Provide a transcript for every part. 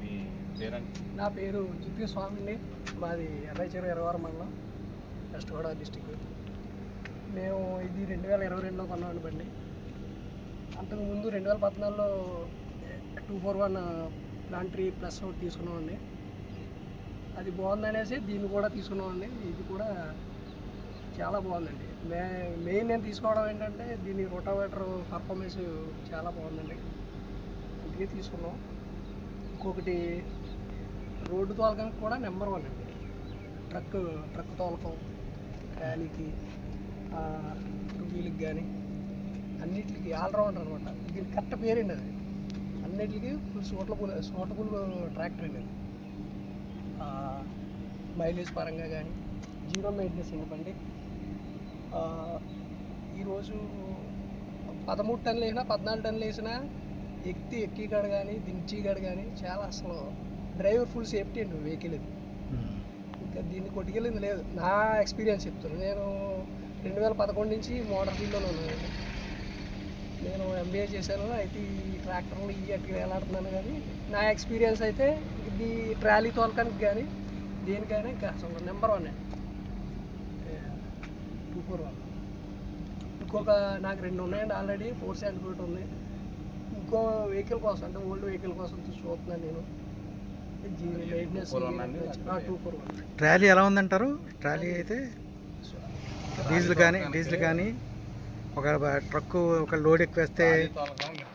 మీ పేరండి? నా పేరు జిత్తి స్వామిని మాది ఎర్రచేరు ఎర్రవరం మండలం వెస్ట్ గోదావరి డిస్టిక్. మేము ఇది రెండు వేల ఇరవై రెండులో కొన్నామండి బండి. అంతకుముందు రెండు వేల పద్నాలుగులో టూ ఫోర్ వన్ ప్లాంట్రీ ప్లస్ ఒకటి తీసుకున్నామండి. అది బాగుందనేసి దీన్ని కూడా తీసుకున్నామండి. ఇది కూడా చాలా బాగుందండి. మే మెయిన్ నేను తీసుకోవడం ఏంటంటే దీని రోటావేటర్ పర్ఫార్మెన్స్ చాలా బాగుందండి. అందుకే తీసుకున్నాం. ఇంకొకటి రోడ్డు తోలకానికి కూడా నెంబర్ వన్ అండి. ట్రక్ ట్రక్ తోలకం ర్యాలీకి టూ వీల్కి కానీ అన్నిటికి ఆల్రౌండర్ అనమాట దీని కరెక్ట్ పేరండి అది? అన్నిటికీ ఫుల్ సూటబుల్ సూటబుల్ ట్రాక్టర్ అండి అది. మైలేజ్ పరంగా కానీ జీరో మెయింటెనెన్స్ అండి బండి. ఈరోజు పదమూడు టన్నులు వేసినా పద్నాలుగు టన్నులు వేసినా ఎక్కి ఎక్కి కాడ కానీ దించి కాడ కానీ చాలా అసలు డ్రైవర్ ఫుల్ సేఫ్టీ అండి వెహికల్ ఇది. ఇంకా దీన్ని కొట్టుకెళ్ళింది లేదు. నా ఎక్స్పీరియన్స్ చెప్తాను నేను రెండు వేల పదకొండు నుంచి మోటార్ ఫీల్డ్లోనే ఉన్నాను. నేను ఎంబీఏ చేశాను. అయితే ఈ ట్రాక్టర్లు ఈ అట్టుగా వేలాడుతున్నాను కానీ నా ఎక్స్పీరియన్స్ అయితే ఇది ట్రాలీ తోలకానికి కానీ దేనికైనా ఇంకా అసలు number one two four one. ఇంకొక నాకు రెండు ఉన్నాయండి ఆల్రెడీ. ఫోర్ సర్టిఫికేట్ ఉంది. ఇంకో వెహికల్ కోసం అంటే ఓల్డ్ వెహికల్ కోసం చూస్తున్నాను నేను. జీరో మెయింటెనెన్స్ 241 అండి? Two four one. ట్రాలీ ఎలా ఉందంటారు? ట్రాలీ అయితే డీజిల్ కానీ డీజిల్ కానీ ఒక ట్రక్ ఒక లోడ్ ఎక్కువేస్తే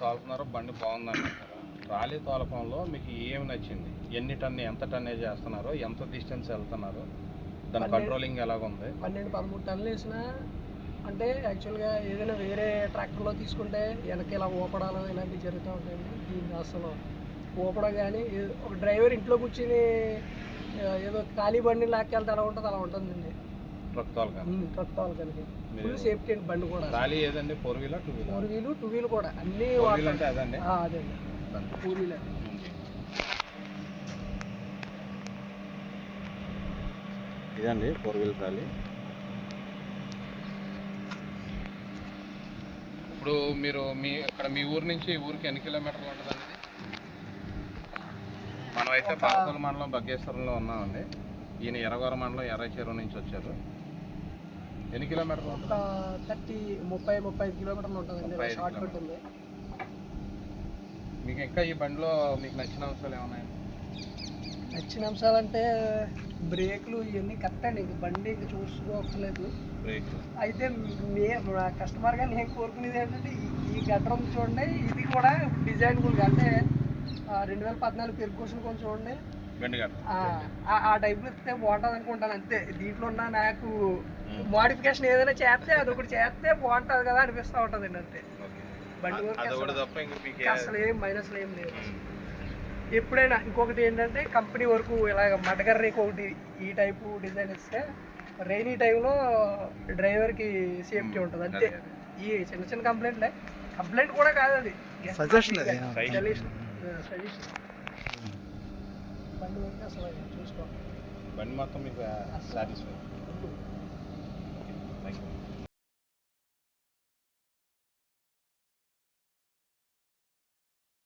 తోలుతున్నారు బండి బాగుందని అంటారు ట్రాలీ తోలకంలో మీకు ఏమి నచ్చింది? ఎన్ని టన్ను ఎంత టన్నేజ్ చేస్తున్నారు ఎంత డిస్టెన్స్ వెళ్తున్నారు? దాని కంట్రోలింగ్ ఎలాగుంది? పన్నెండు పదమూడు టన్నులు వేసిన అంటే యాక్చువల్గా ఏదైనా వేరే ట్రాక్టర్లో తీసుకుంటే వెనక ఇలా ఊపడాలు ఇలాంటివి జరుగుతూ ఉంటాయండి. దీన్ని అసలు ఊపడం కానీ ఒక డ్రైవర్ ఇంట్లో కూర్చుని ఏదో ఖాళీ బండి లాక్కెళ్తే ఎలా ఉంటుంది అలా ఉంటుందండి. ట్రక్ ట్రక్ మీరు- ఫుల్ సేఫ్టీ అండి బండి కూడా. ఏదండి? Four wheeler two wheeler four wheel two wheel కూడా. అన్నీ అదండి? అదండి. Four wheel. అండి ఇదండి ఫోర్ వీల్ ట్రాలీ. ఇప్పుడు మీరు మీ ఇక్కడ మీ ఊరు నుంచి ఊరికి ఎన్ని కిలోమీటర్లు ఉంటుందండి ఇది మనమైతే పాలకొల్లు మండలం బగ్గేశ్వరంలో ఉన్నామండి. ఈయన ఎర్రగొర మండలం ఎర్ర చెరువు నుంచి వచ్చారు. ఎన్ని కిలోమీటర్లు ఉంటుంది? థర్టీ ముప్పై ముప్పై కిలోమీటర్లు షార్ట్ కట్ ఉంది. మీకు ఇంకా ఈ బండిలో మీకు నచ్చిన అంశాలు ఏమన్నాయి నచ్చిన అంశాలంటే బ్రేకులు ఇవన్నీ కరెక్ట్ అండి. ఇంక బండి ఇంక చూసుకోవట్లేదు అయితే మే కస్టమర్గా నేను కోరుకునేది ఏంటంటే ఈ- ఉంది చూడండి. ఇది కూడా డిజైన్ కూడా అంటే రెండు వేల పద్నాలుగు పెరుకోషన్ కొంచెం చూడండి. ఆ, టైప్లో ఇస్తే బాగుంటుంది అనుకుంటాను. అంతే. దీంట్లో ఉన్న నాకు మోడిఫికేషన్ ఏదైనా చేస్తే అది ఒకటి చేస్తే బాగుంటుంది కదా అనిపిస్తూ ఉంటుందండి. అంతే. బండి అసలు- ఏం మైనస్లు ఏం లేవు ఎప్పుడైనా ఇంకొకటి ఏంటంటే కంపెనీ వరకు ఇలాగ మటగర్రీకి ఒకటి ఈ టైపు డిజైన్ ఇస్తే రైనీ టైంలో డ్రైవర్కి సేఫ్టీ ఉంటుంది. అంతే. ఈ చిన్న చిన్న కంప్లైంట్లే కంప్లైంట్ కూడా కాదు అది. సజెషన్ సజెషన్ బండి వరకు అసలు చూసుకోవాలి బండి మొత్తం మీకు సాటిస్ఫై